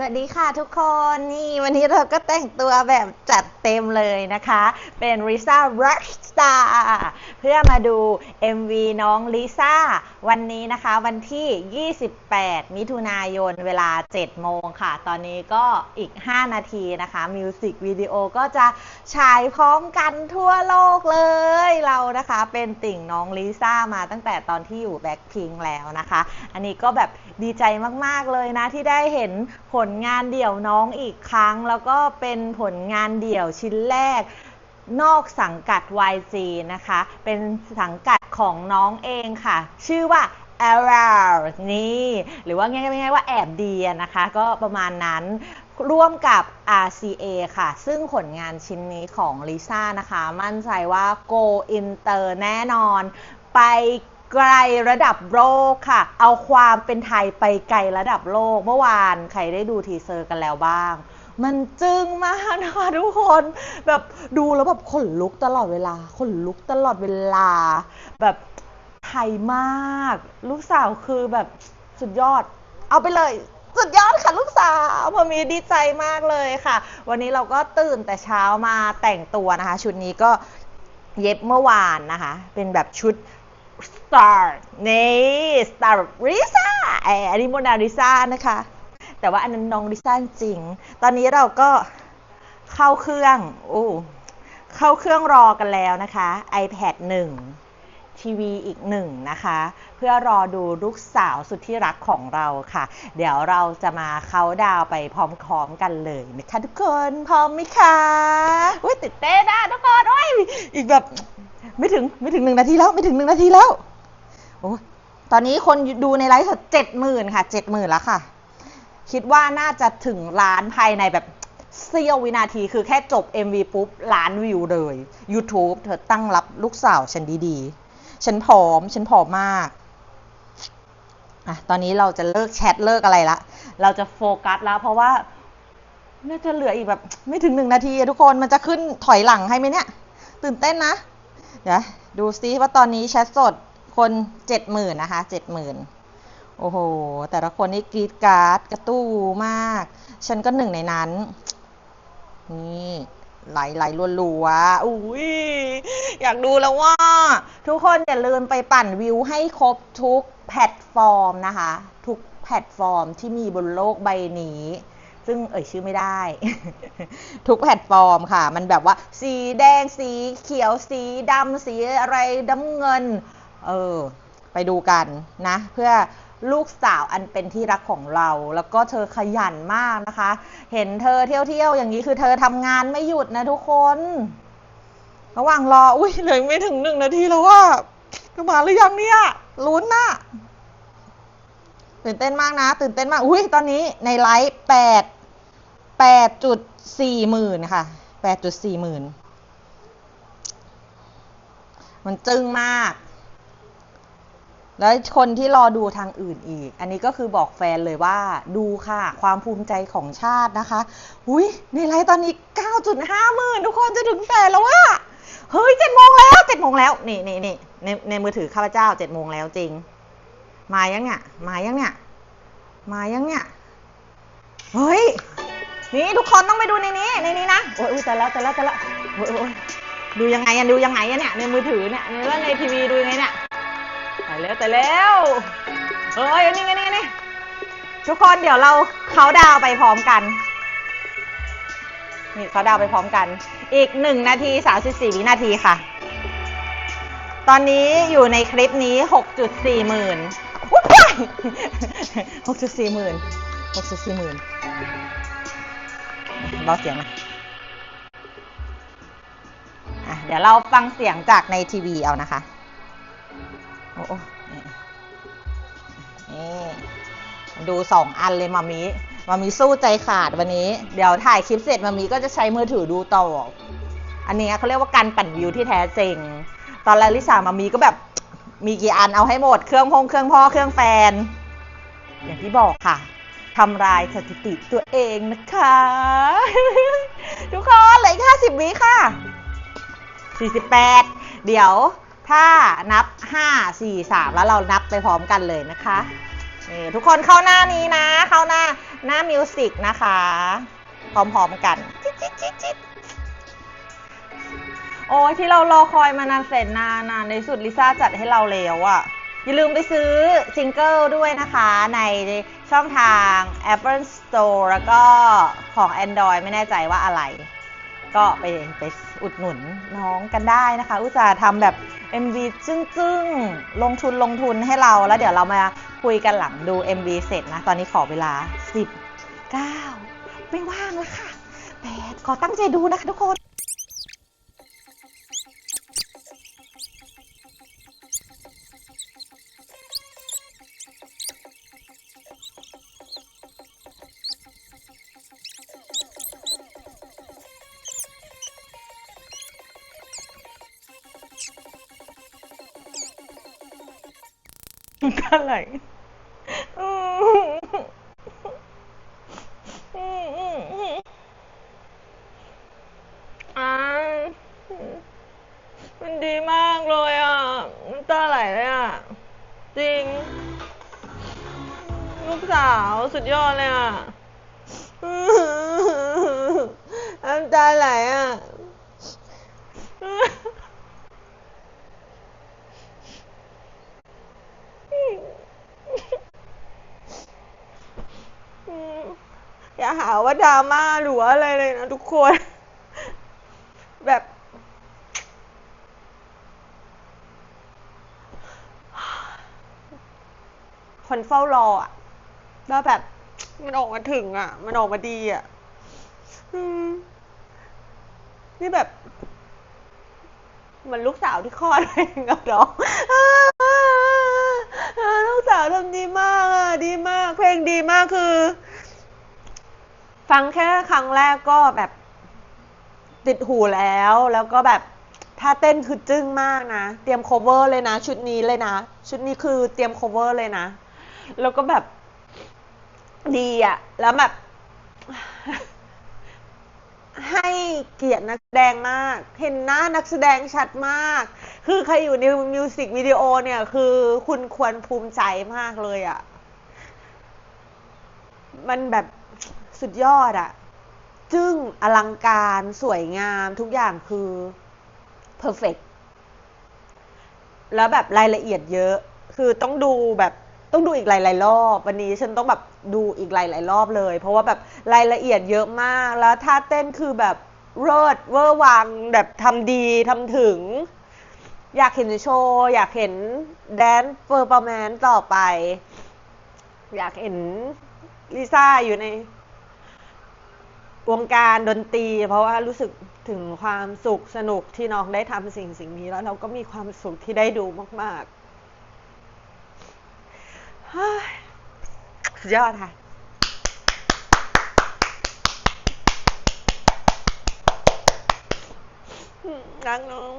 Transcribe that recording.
สวัสดีค่ะทุกคนนี่วันนี้เราก็แต่งตัวแบบจัดเต็มเลยนะคะ เป็น Lisa Rockstar เพื่อมาดู MV น้องลิซ่าวันนี้นะคะวันที่ 28 มิถุนายนเวลา 7 โมงค่ะ ตอนนี้ก็อีก 5 นาทีนะคะมิวสิกวิดีโอก็จะฉายพร้อมกันทั่วโลกเลย เรานะคะเป็นติ่งน้องลิซ่ามาตั้งแต่ตอนที่อยู่แบ็คพิงแล้วนะคะ อันนี้ก็แบบดีใจมาก ๆ เลยนะ ที่ได้เห็นผลงานเดี่ยวน้องอีกครั้ง แล้วก็เป็นผลงานเดี่ยวชิ้นแรก นอกสังกัด YG นะคะ เป็นสังกัดของน้องเองค่ะ ชื่อว่า a r a นี่ หรือว่าง่ายๆว่าแอบดีนะคะ ก็ประมาณนั้นร่วมกับ RCA ค่ะ ซึ่งผลงานชิ้นนี้ของลิซ่านะคะ มั่นใจว่า Go Inter แน่นอน ไปไกลระดับโลกค่ะ เอาความเป็นไทยไปไกลระดับโลก เมื่อวานใครได้ดูทีเซอร์กันแล้วบ้าง มันจึ้งมากนะคะทุกคน แบบดูแล้วแบบขนลุกตลอดเวลาขนลุกตลอดเวลา แบบไทยมาก ลูกสาวคือแบบสุดยอด เอาไปเลย สุดยอดค่ะลูกสาวพอมีดีใจมากเลยค่ะ วันนี้เราก็ตื่นแต่เช้ามาแต่งตัวนะคะ ชุดนี้ก็เย็บเมื่อวานนะคะ เป็นแบบชุด Star นี่ Star ริซ่าไออันนี้โมนาริซ่านะคะ แต่ว่าอันนั้นน้องริซ่าจริง ตอนนี้เราก็เข้าเครื่องโอ้เข้าเครื่องรอกันแล้วนะคะ iPad 1 ทีวีอีกหนึ่งนะคะ เพื่อรอดูลูกสาวสุดที่รักของเราค่ะ เดี๋ยวเราจะมาเขาดาวไปพร้อมๆกันเลยนะคะทุกคนพร้อมไหมคะอุ้ยติดเต้นนะทุกคนโอ้ยอีกแบบไม่ถึงไม่ถึงหนึ่งนาทีแล้วไม่ถึงหนึ่งนาทีแล้วโอ้ตอนนี้คนดูในไลฟ์สดเจ็ดหมื่นค่ะเจ็ดหมื่นแล้วค่ะ คิดว่าน่าจะถึงล้านภายในแบบเสี้ยววินาทีคือแค่จบ MV ปุ๊บล้านวิวเลย YouTube เธอตั้งรับลูกสาวฉันดีๆ ฉันผอม ฉันผอมมากอะตอนนี้เราจะเลิกแชทเลิกอะไรละ เราจะโฟกัสแล้วเพราะว่าน่าจะเหลืออีกแบบไม่ถึงหนึ่งนาทีทุกคนมันจะขึ้นถอยหลังให้ไหมเนี่ย ตื่นเต้นนะ เดี๋ยวดูซิว่าตอนนี้แชทสดคนเจ็ดหมื่นนะคะเจ็ดหมื่น โอ้โห แต่ละคนนี่กรีดการ์ดกระตู้มาก ฉันก็หนึ่งในนั้น นี่ไหลไหลรัวๆอุ้ยอยากดูแล้วว่า ทุกคนอย่าลืมไปปั่นวิวให้ครบทุกแพลตฟอร์มนะคะ ทุกแพลตฟอร์มที่มีบนโลกใบนี้ ซึ่งเอ่ยชื่อไม่ได้ ทุกแพลตฟอร์มค่ะ มันแบบว่า สีแดงสีเขียวสีดำสีอะไรดำเงิน เออ ไปดูกันนะ เพื่อ ลูกสาวอันเป็นที่รักของเรา แล้วก็เธอขยันมากนะคะ เห็นเธอเที่ยวๆอย่างนี้คือเธอทำงานไม่หยุดนะทุกคน ระหว่างรออุ้ยเหลือไม่ถึงหนึ่งนาทีแล้วว่าจะมาหรือยังเนี่ยลุ้นนะตื่นเต้นมากนะ ตื่นเต้นมากอุ้ยตอนนี้ในไลฟ์แปดแปดจุดสี่หมื่นค่ะแปดจุดสี่หมื่นมันจึ้งมาก แล้วคนที่รอดูทางอื่นอีก อันนี้ก็คือบอกแฟนเลยว่าดูค่ะ ความภูมิใจของชาตินะคะ อุ้ยในไลฟ์ตอนนี้ 9.5หมื่นทุกคนจะถึงแสนแล้วว่าเฮ้ยเจ็ดโมงแล้วเจ็ดโมงแล้วนี่นี่นี่ในในมือถือข้าพเจ้าเจ็ดโมงแล้วจริง มายังเนี่ย มายังเนี่ย มายังเนี่ย เฮ้ย นี่ทุกคนต้องไปดูในนี้ ในนี้นะโอ้ยอุ๊ยแต่แล้วแต่แล้วแต่แล้วโอ้ยโอ้ยดูยังไงอะดูยังไงอะเนี่ยในมือถือเนี่ยแล้วในทีวีดูยังไงเนี่ย แต่แล้วแต่แล้วเอ้ยนี่ไงนี่ไงนี่ทุกคนเดี๋ยวเราเขาดาวไปพร้อมกัน นี่เขาดาวไปพร้อมกัน อีกหนึ่งนาทีสามสิบสี่วินาทีค่ะ ตอนนี้อยู่ในคลิปนี้หกจุดสี่หมื่นหกจุดสี่หมื่นหกจุดสี่หมื่นเบาเสียงนะอะเดี๋ยวเราฟังเสียงจากในทีวีเอานะคะ โอ้โอ้นี่ดูสองอันเลยมามีมามีสู้ใจขาดวันนี้ เดี๋ยวถ่ายคลิปเสร็จมามีก็จะใช้มือถือดูต่อ อันนี้เขาเรียกว่าการปั่นวิวที่แท้จริง ตอนแรกลิซ่ามามีก็แบบมีกี่อันเอาให้หมด เครื่องพงเครื่องพ่อเครื่องแฟน อย่างที่บอกค่ะทำลายสถิติตัวเองนะคะ ทุกคนเหลืออีกห้าสิบวิค่ะ 48 เดี๋ยว ถ้านับ 5 4 3 แล้วเรานับไปพร้อมกันเลยนะคะนี่ทุกคนเข้าหน้านี้นะ เข้าหน้าหน้ามิวสิกนะคะ พร้อมๆกันจิ๊ดจิ๊ดจิ๊ดจิ๊ดโอ้ยที่เรารอคอยมานานแสนนานนะในสุดลิซ่าจัดให้เราแล้วอะ อย่าลืมไปซื้อซิงเกิลด้วยนะคะ ในช่องทาง Apple Store แล้วก็ของ Android ไม่แน่ใจว่าอะไร ก็ไปไปอุดหนุนน้องกันได้นะคะ อุตส่าห์ทำแบบ MV จึ้งๆ ลงทุนลงทุนให้เรา แล้วเดี๋ยวเรามาคุยกันหลังดู MV เสร็จนะ ตอนนี้ขอเวลา 10 9 ไม่ว่างแล้วค่ะแปดขอตั้งใจดูนะคะทุกคน อะไรอืมอืมอืมอืมอ่ามันดีมากเลยอะ น้ำตาไหลเลยอะ จริง ลูกสาวสุดยอดเลยอะ น้ำตาไหลอะ อืมอย่า หาว่าดราม่าหรือว่าอะไรเลยนะทุกคน แบบ คนเฝ้ารออะแล้วแบบ มันออกมาถึงอะมันออกมาดีอะนี่แบบเหมือนลูกสาวที่คลอดเองกับน้องลูกสาวทำดีมากอะ ดีมาก เพลงดีมากคือ ฟังแค่ครั้งแรกก็แบบติดหูแล้ว แล้วก็แบบท่าเต้นคือจึ้งมากนะ เตรียม cover เลยนะ ชุดนี้เลยนะ ชุดนี้คือเตรียม cover เลยนะ แล้วก็แบบดีอะแล้วแบบ ให้เกียรตินักแสดงมาก เห็นหน้านักแสดงชัดมาก คือใครอยู่ในมิวสิกวิดีโอเนี่ย คือคุณควรภูมิใจมากเลยอะมันแบบ สุดยอดอะ่ะจึ้งอลังการสวยงามทุกอย่างคือเพอร์เฟกแล้วแบบรายละเอียดเยอะ คือต้องดูแบบต้องดูอีกหลาย ๆ รอบ วันนี้ฉันต้องแบบดูอีกหลาย ๆ รอบเลย เพราะว่าแบบรายละเอียดเยอะมาก แล้วท่าเต้นคือแบบเลิศเวอร์วังแบบทำดีทำถึง อยากเห็นโชว์ อยากเห็นแดนเฟอร์ปอร์แมนต่อไป อยากเห็นลิซ่าอยู่ใน วงการดนตรี เพราะว่ารู้สึกถึงความสุขสนุกที่น้องได้ทำสิ่งสิ่งนี้ แล้วเราก็มีความสุขที่ได้ดูมากๆสุดยอดค่ะรักน้อง